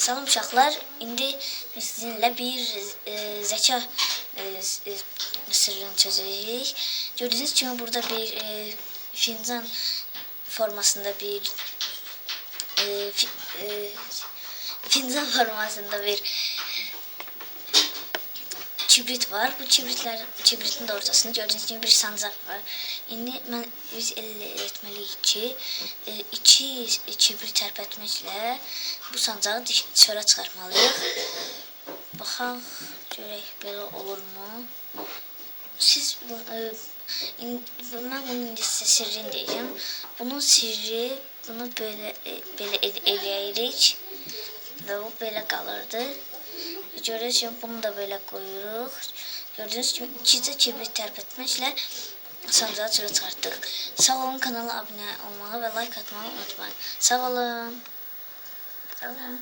Salam uşaqlar, indi sizinlə bir e, zəka e, e, sırrını çözəcəyik. Gördüyünüz kimi burada bir e, fincan formasında bir e, fi, e, fincan formasında bir kibrit var. Bu kibritler kibritin de ortasında gördüğünüz gibi bir sancak var. İndi mən biz əllə etməliyik ki, e, iki kibrit tərpətməklə bu sancağı çölə çıxartmalıyıq. Baxaq, görək belə olurmu? Siz bu, e, in, mən bunun indi sizə sirrini deyəcəm. Bunun sirri bunu belə e, belə el- eləyirik və bu belə qalırdı. Gördüyünüz kimi bunu da böyle koyuruq. Gördüyünüz kimi ikicə kibrit tərpətməklə sonraca cürə çıxartdıq. Sağ olun kanala abunə olmağı və like atmağı unutmayın. Sağ olun. Sağ olun.